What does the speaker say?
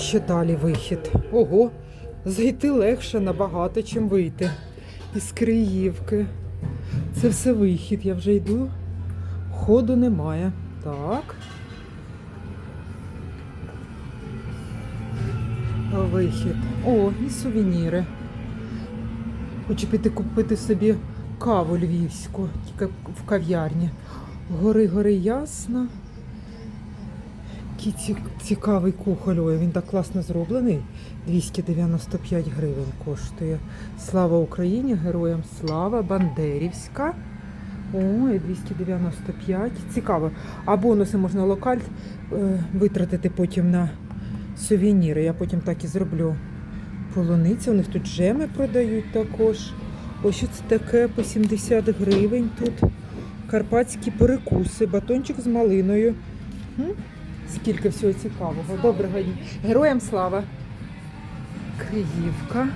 Ще далі вихід. Ого, зайти легше набагато, чим вийти. Із Криївки. Це все вихід, я вже йду. Ходу немає. Так. Вихід. О, і сувеніри. Хочу піти купити собі каву львівську, тільки в кав'ярні. Гори, гори ясно. Який цікавий кухоль. Ой, він так класно зроблений. 295 гривень коштує. Слава Україні! Героям слава! Бандерівська. Ой, 295. Цікаво. А бонуси можна локаль е, витратити потім на сувеніри. Я потім так і зроблю. Полуниця, у них тут джеми продають також. Ось що це таке по 70 гривень тут. Карпатські перекуси, батончик з малиною. Скільки всього цікавого. Доброго дня. Героям слава. Криївка.